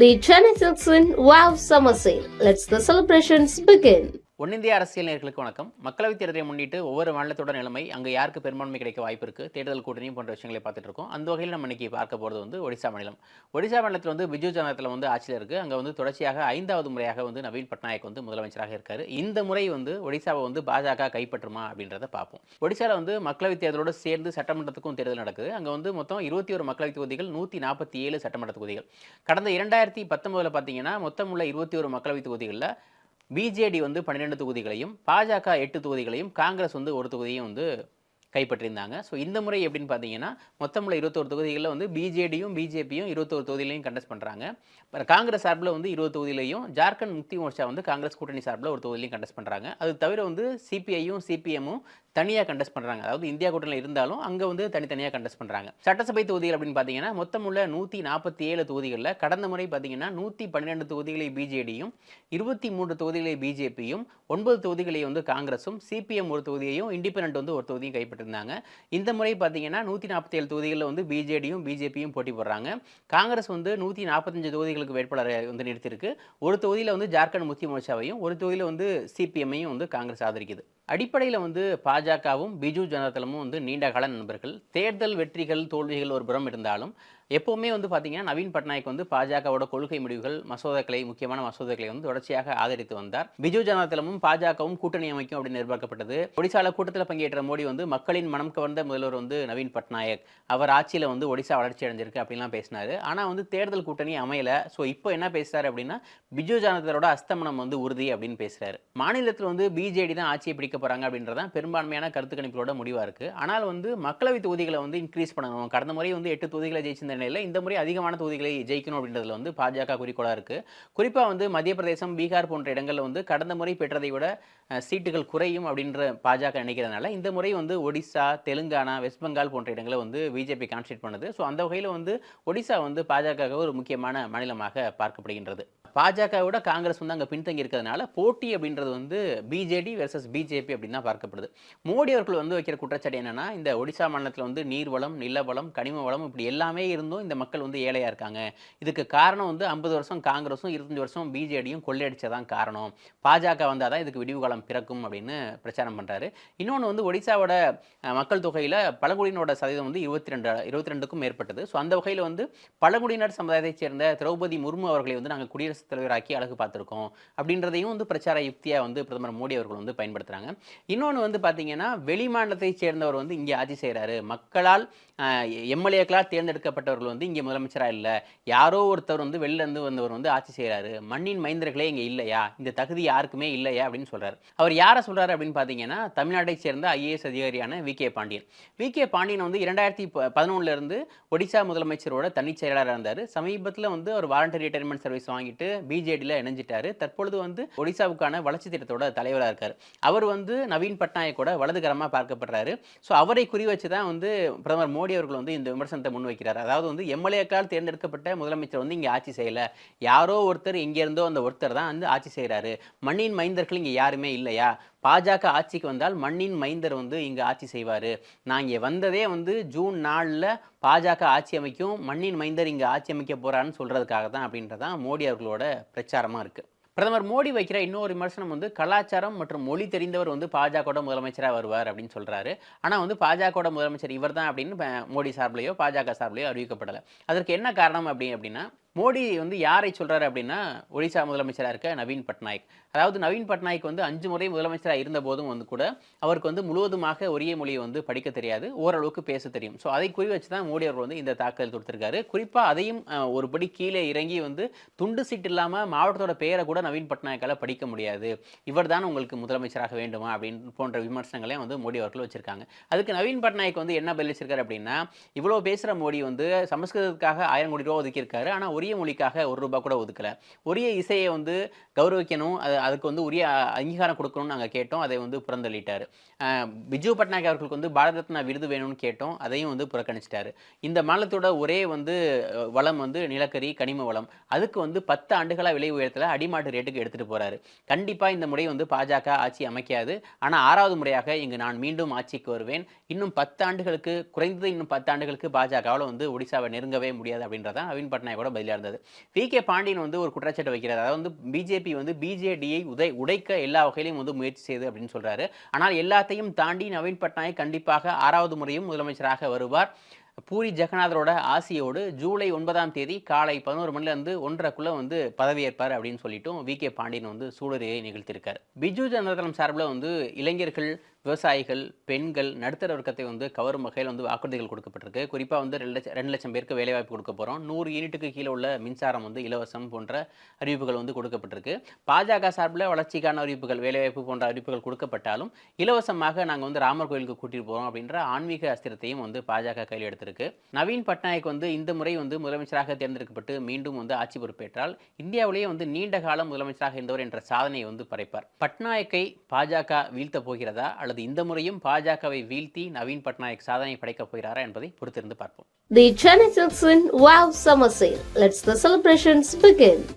The Chennai Silks in Wow Summer Sale. Let's the celebrations begin. ஒன்னிந்திய அரசியல் நேர்களுக்கு வணக்கம். மக்களவைத் தேர்தலை முன்னிட்டு ஒவ்வொரு மாநிலத்தோட நிலைமை அங்கே யாருக்கு பெரும்பான்மை கிடைக்க வாய்ப்பு இருக்குது தேர்தல் கூட்டணி போன்ற விஷயங்களை பார்த்துட்டு இருக்கோம். அந்த வகையில் நம்ம இன்னைக்கு பார்க்க போகிறது வந்து ஒடிசா மாநிலம். ஒடிசா மாநிலத்தில் வந்து பிஜு ஜனதாதள வந்து ஆட்சியில் இருக்குது அங்கே வந்து தொடர்ச்சியாக ஐந்தாவது முறையாக வந்து நவீன் பட்நாயக் வந்து முதலமைச்சராக இருக்கார். இந்த முறை வந்து ஒடிசாவை வந்து பாஜக கைப்பற்றுமா அப்படின்றத பார்ப்போம். ஒடிசாவில் வந்து மக்களவைத் தேர்தலோடு சேர்ந்து சட்டமன்றத்துக்கும் தேர்தல் நடக்குது. அங்கே வந்து மொத்தம் இருபத்தி ஒரு மக்களவைத் தொகுதிகள் நூற்றி நாற்பத்தி ஏழு சட்டமன்ற தொகுதிகள். கடந்த இரண்டாயிரத்தி பத்தொன்பதில் பார்த்தீங்கன்னா மொத்தம் உள்ள இருபத்தி ஒரு மக்களவைத் தொகுதிகளில் பிஜேடி வந்து பன்னிரெண்டு தொகுதிகளையும் பாஜக எட்டு தொகுதிகளையும் காங்கிரஸ் வந்து ஒரு தொகுதியும் வந்து கைப்பற்றியிருந்தாங்க. ஸோ இந்த முறை எப்படின்னு பார்த்தீங்கன்னா மொத்தமுள்ள இருபத்தோரு தொகுதிகளில் வந்து பிஜேடியும் பிஜேபியும் இருபத்தோரு தொகுதியிலையும் கண்டஸ்ட் பண்ணுறாங்க காங்கிரஸ் சார்பில் வந்து இருபது தொகுதியிலையும் ஜார்க்கண்ட் முக்தி மோர்ச்சா வந்து காங்கிரஸ் கூட்டணி சார்பில் ஒரு தொகுதியிலையும் கண்டஸ்ட் பண்ணுறாங்க அது தவிர வந்து சிபிஐயும் சிபிஎம்மும் தனியாக கண்டஸ்ட் பண்ணுறாங்க அதாவது இந்தியா கூட்டணியில் இருந்தாலும் அங்கே வந்து தனித்தனியாக கண்டஸ்ட் பண்ணுறாங்க சட்டசபை தொகுதிகள் அப்படின்னு பார்த்தீங்கன்னா மொத்தம் உள்ள நூற்றி நாற்பத்தி ஏழு தொகுதிகளில் கடந்த முறை பார்த்தீங்கன்னா நூற்றி பன்னிரெண்டு தொகுதிகளை பிஜேடியும் இருபத்தி மூன்று தொகுதிகளை பிஜேபியும் ஒன்பது தொகுதிகளை வந்து காங்கிரஸும் சிபிஎம் ஒரு தொகுதியையும் இண்டிபெண்ட் வந்து ஒரு தொகுதியும் கைப்பற்றிருந்தாங்க. இந்த முறை பார்த்தீங்கன்னா நூற்றி நாற்பத்தி ஏழு தொகுதிகளில் வந்து பிஜேடியும் பிஜேபியும் போட்டி போடுறாங்க. காங்கிரஸ் வந்து நூற்றி நாற்பத்தஞ்சு தொகுதிகளுக்கு வேட்பாளரை வந்து நிறுத்தியிருக்கு. ஒரு தொகுதியில் வந்து ஜார்க்கண்ட் முக்தி மோர்ச்சாவையும் ஒரு தொகுதியில் வந்து சிபிஎம்மையும் வந்து காங்கிரஸ் ஆதரிக்குது. அடிப்படையில் வந்து பாஜகவும் பிஜு ஜனதாதளமும் வந்து நீண்ட கால நண்பர்கள். தேர்தல் வெற்றிகள் தோல்விகள் ஒரு புறம் இருந்தாலும் எப்போவுமே வந்து பார்த்தீங்கன்னா நவீன் பட்நாயக் வந்து பாஜகவோட கொள்கை முடிவுகள் மசோதாக்களை முக்கியமான மசோதாக்களை வந்து தொடர்ச்சியாக ஆதரித்து வந்தார். பிஜு ஜனதாதளமும் பாஜகவும் கூட்டணி அமைக்கும் அப்படின்னு எதிர்பார்க்கப்பட்டது. ஒடிசால கூட்டத்தில் பங்கேற்ற மோடி வந்து மக்களின் மனம் கவர்ந்த முதல்வர் வந்து நவீன் பட்நாயக். அவர் ஆட்சியில் வந்து ஒடிசா வளர்ச்சி அடைஞ்சிருக்கு அப்படின்லாம் பேசினார். ஆனால் வந்து தேர்தல் கூட்டணி அமையலை. ஸோ இப்போ என்ன பேசுகிறார் அப்படின்னா பிஜு ஜனதாதளோட அஸ்தமனம் வந்து உறுதி அப்படின்னு பேசுகிறார் மாநிலத்தில் வந்து பிஜேடி தான் ஆட்சியை பிடிக்க போகிறாங்க அப்படின்றதான் பெரும்பான்மையான கருத்து கணிப்புகளோட முடிவாக இருக்குது ஆனால் வந்து மக்களவை தொகுதிகளை வந்து இன்க்ரீஸ் பண்ணணும். கடந்த முறை வந்து எட்டு தொகுதிகளை ஜெயிச்சிருந்த நிலையில் இந்த முறை அதிகமான தொகுதிகளை ஜெயிக்கணும் அப்படின்றதுல வந்து பாஜக குறிக்கோளாக இருக்குது குறிப்பாக வந்து மத்திய பிரதேசம் பீகார் போன்ற இடங்களில் வந்து கடந்த முறை பெற்றதை விட சீட்டுகள் குறையும் அப்படின்ற பாஜக நினைக்கிறதுனால இந்த முறை வந்து ஒடிசா தெலுங்கானா வெஸ்ட் பெங்கால் போன்ற இடங்களை வந்து பிஜேபி கான்சன்ட்ரேட் பண்ணுது. ஸோ அந்த வகையில் வந்து ஒடிசா வந்து பாஜக ஒரு முக்கியமான மாநிலமாக பார்க்கப்படுகின்றது. பாஜகவோட காங்கிரஸ் வந்து அங்கே பின்தங்கி இருக்கிறதுனால போட்டி அப்படின்றது வந்து பிஜேடி வெர்சஸ் பிஜேபி அப்படின்னு தான் பார்க்கப்படுது. மோடி அவர்கள் வந்து வைக்கிற குற்றச்சாட்டு என்னென்னா இந்த ஒடிசா மாநிலத்தில் வந்து நீர்வளம் நிலவளம் கனிம வளம் இப்படி எல்லாமே இருந்தும் இந்த மக்கள் வந்து ஏழையாக இருக்காங்க. இதுக்கு காரணம் வந்து ஐம்பது வருஷம் காங்கிரஸும் இருபத்தஞ்சு வருஷம் பிஜேடியும் கொள்ளையடிச்சதான் காரணம். பாஜக வந்தால் தான் இதுக்கு விடிவு காலம் பிறக்கும் அப்படின்னு பிரச்சாரம் பண்ணுறாரு இன்னொன்று வந்து ஒடிசாவோட மக்கள் தொகையில் பழங்குடியினோட சதவீதம் வந்து இருபத்தி ரெண்டு இருபத்தி ரெண்டுக்கும் மேற்பட்டது. ஸோ அந்த வகையில் வந்து பழங்குடியினர் சமுதாயத்தைச் சேர்ந்த திரௌபதி முர்மு அவர்களை வந்து நாங்கள் குடியரசு குடியரசுத் தலைவராக்கி அழகு பார்த்துருக்கோம் அப்படின்றதையும் வந்து பிரச்சார யுக்தியாக வந்து பிரதமர் மோடி அவர்கள் வந்து பயன்படுத்துகிறாங்க இன்னொன்று வந்து பார்த்தீங்கன்னா வெளிமாநிலத்தைச் சேர்ந்தவர் வந்து இங்கே ஆட்சி செய்கிறாரு மக்களால் எம்எல்ஏக்களால் தேர்ந்தெடுக்கப்பட்டவர்கள் வந்து இங்கே முதலமைச்சராக இல்லை. யாரோ ஒருத்தர் வந்து வெளில இருந்து வந்தவர் வந்து ஆட்சி செய்கிறாரு மண்ணின் மைந்தர்களே இங்கே இல்லையா? இந்த தகுதி யாருக்குமே இல்லையா? அப்படின்னு சொல்றாரு. அவர் யாரை சொல்றாரு அப்படின்னு பார்த்தீங்கன்னா தமிழ்நாட்டைச் சேர்ந்த ஐஏஎஸ் அதிகாரியான V. K. Pandian. V. K. Pandian வந்து இரண்டாயிரத்தி பதினொன்னுல இருந்து ஒடிசா முதலமைச்சரோட தனி செயலாளராக இருந்தார். சமீபத்தில் வந்து ஒரு வாலண்டரி ரிட்டைர்மெண்ட் சர்வீஸ் வாங்கிட்டு பிஜேடியில் இணைஞ்சிட்டாரு. தற்பொழுது வந்து ஒடிசாவுக்கான வளர்ச்சி திட்டத்தோட தலைவராக இருக்கார். அவர் வந்து நவீன் பட்நாயக்கோட வலதுகரமாக பார்க்கப்படுறாரு. ஸோ அவரை குறி வச்சு தான் வந்து பிரதமர் மோடி அவர்கள் வந்து இந்த விமர்சனத்தை முன்வைக்கிறார். அதாவது வந்து எம்எல்ஏக்களால் தேர்ந்தெடுக்கப்பட்ட முதலமைச்சர் வந்து இங்கே ஆட்சி செய்யல. யாரோ ஒருத்தர் இங்கே இருந்தோ அந்த ஒருத்தர் தான் வந்து ஆட்சி செய்கிறாரு மண்ணின் மைந்தர்கள் இங்கே யாருமே இல்லையா? பாஜக ஆட்சிக்கு வந்தால் மண்ணின் மைந்தர் வந்து இங்கே ஆட்சி செய்வார். நான் இங்கே வந்ததே வந்து ஜூன் நாலில் பாஜக ஆட்சி அமைக்கும் மண்ணின் மைந்தர் இங்கே ஆட்சி அமைக்க போகிறான்னு சொல்கிறதுக்காக தான் அப்படின்றதான் மோடி அவர்களோட பிரச்சாரமாக இருக்குது பிரதமர் மோடி வைக்கிற இன்னொரு விமர்சனம் வந்து கலாச்சாரம் மற்றும் மொழி தெரிந்தவர் வந்து பாஜகவோட முதலமைச்சராக வருவார் அப்படின்னு சொல்கிறாரு ஆனால் வந்து பாஜகவோட முதலமைச்சர் இவர் தான் அப்படின்னு மோடி சார்பிலையோ பாஜக சார்பிலையோ அறிவிக்கப்படலை. அதற்கு என்ன காரணம் அப்படி அப்படின்னா மோடி வந்து யாரை சொல்கிறாரு அப்படின்னா ஒடிசா முதலமைச்சராக இருக்க நவீன் பட்நாயக். அதாவது நவீன் பட்நாயக் வந்து அஞ்சு முறை முதலமைச்சராக இருந்த போதும் வந்து கூட அவருக்கு வந்து முழுவதுமாக ஒரே மொழியை வந்து படிக்க தெரியாது ஓரளவுக்கு பேச தெரியும். ஸோ அதை குறி வச்சு தான் மோடி அவர் வந்து இந்த தாக்கல் கொடுத்துருக்காரு குறிப்பாக அதையும் ஒருபடி கீழே இறங்கி வந்து துண்டு சீட்டு இல்லாமல் மாவட்டத்தோட பெயரை கூட நவீன் பட்நாயக்கால் படிக்க முடியாது. இவர் தான் உங்களுக்கு முதலமைச்சராக வேண்டுமா அப்படின்னு போன்ற விமர்சனங்களையும் வந்து மோடி அவர்கள் வச்சுருக்காங்க. அதுக்கு நவீன் பட்நாயக் வந்து என்ன பதிலளிச்சிருக்காரு அப்படின்னா இவ்வளோ பேசுகிற மோடி வந்து சமஸ்கிருதத்துக்காக ஆயிரம் கோடி ரூபா ஒதுக்கியிருக்காரு. ஆனால் உரிய மொழிக்காக ஒரு ரூபாய் கூட ஒதுக்கலை. உரிய இசையை வந்து கௌரவிக்கணும். அது அதுக்கு வந்து உரிய அங்கீகாரம் கொடுக்கணும்னு நாங்கள் கேட்டோம். அதை வந்து புறந்தள்ளிட்டார். பிஜு பட்நாயக் அவர்களுக்கு வந்து பாரத ரத்னா விருது வேணும்னு கேட்டோம். அதையும் வந்து புறக்கணிச்சிட்டாரு. இந்த மாநிலத்தோட ஒரே வந்து வளம் வந்து நிலக்கரி கனிம வளம். அதுக்கு வந்து பத்து ஆண்டுகளாக விலை உயரத்தில் அடிமாட்டு ரேட்டுக்கு எடுத்துகிட்டு போகிறாரு கண்டிப்பாக இந்த முறை வந்து பாஜக ஆட்சி அமைக்காது. ஆனால் ஆறாவது முறையாக இங்கு நான் மீண்டும் ஆட்சிக்கு வருவேன். இன்னும் பத்து ஆண்டுகளுக்கு குறைந்தது இன்னும் பத்து ஆண்டுகளுக்கு பாஜகவால் வந்து ஒடிசாவை நெருங்கவே முடியாது அப்படின்றதான் நவீன் பட்நாயக்கோட பதில் செய்தியாக இருந்தது. வி கே பாண்டியன் வந்து ஒரு குற்றச்சாட்டு வைக்கிறார். அதாவது வந்து பிஜேபி வந்து பிஜேடியை உதை உடைக்க எல்லா வகையிலையும் வந்து முயற்சி செய்யுது அப்படின்னு சொல்கிறாரு ஆனால் எல்லாத்தையும் தாண்டி நவீன் பட்நாயக் கண்டிப்பாக ஆறாவது முறையும் முதலமைச்சராக வருவார். பூரி ஜெகநாதரோட ஆசியோடு ஜூலை ஒன்பதாம் தேதி காலை பதினோரு மணிலேருந்து ஒன்றரைக்குள்ள வந்து பதவியேற்பார் அப்படின்னு சொல்லிட்டும் வி கே பாண்டியன் வந்து சூழலையை நிகழ்த்தியிருக்கார். பிஜு ஜனதாதளம் சார்பில் வந்து இளைஞர்கள் விவசாயிகள் பெண்கள் நடுத்தர வர்க்கத்தை வந்து கவரும் வகையில் வந்து வாக்குறுதிகள் கொடுக்கப்பட்டிருக்கு. குறிப்பாக வந்து ரெண்டு லட்சம் ரெண்டு லட்சம் பேருக்கு வேலைவாய்ப்பு கொடுக்க போகிறோம் நூறு யூனிட்டுக்கு கீழே உள்ள மின்சாரம் வந்து இலவசம் போன்ற அறிவிப்புகள் வந்து கொடுக்கப்பட்டிருக்கு. பாஜக சார்பில் வளர்ச்சிக்கான அறிவிப்புகள் வேலைவாய்ப்பு போன்ற அறிவிப்புகள் கொடுக்கப்பட்டாலும் இலவசமாக நாங்கள் வந்து ராமர் கோயிலுக்கு கூட்டிகிட்டு போகிறோம் அப்படின்ற ஆன்மீக அஸ்திரத்தையும் வந்து பாஜக கையில் எடுத்திருக்கு. நவீன் பட்நாயக் வந்து இந்த முறை வந்து முதலமைச்சராக தேர்ந்தெடுக்கப்பட்டு மீண்டும் வந்து ஆட்சி பொறுப்பேற்றால் இந்தியாவிலேயே வந்து நீண்ட காலம் முதலமைச்சராக இருந்தவர் என்ற சாதனையை வந்து பறைப்பார் பட்நாயக்கை பாஜக வீழ்த்த போகிறதா அல்லது இந்த முறையும் பாஜகவை வீழ்த்தி நவீன் பட்நாயக் சாதனை படைக்கப் போகிறாரா என்பதை பொறுத்திருந்து பார்ப்போம் The Chennai Silks in Wow Summer Sale. Let's the celebrations begin.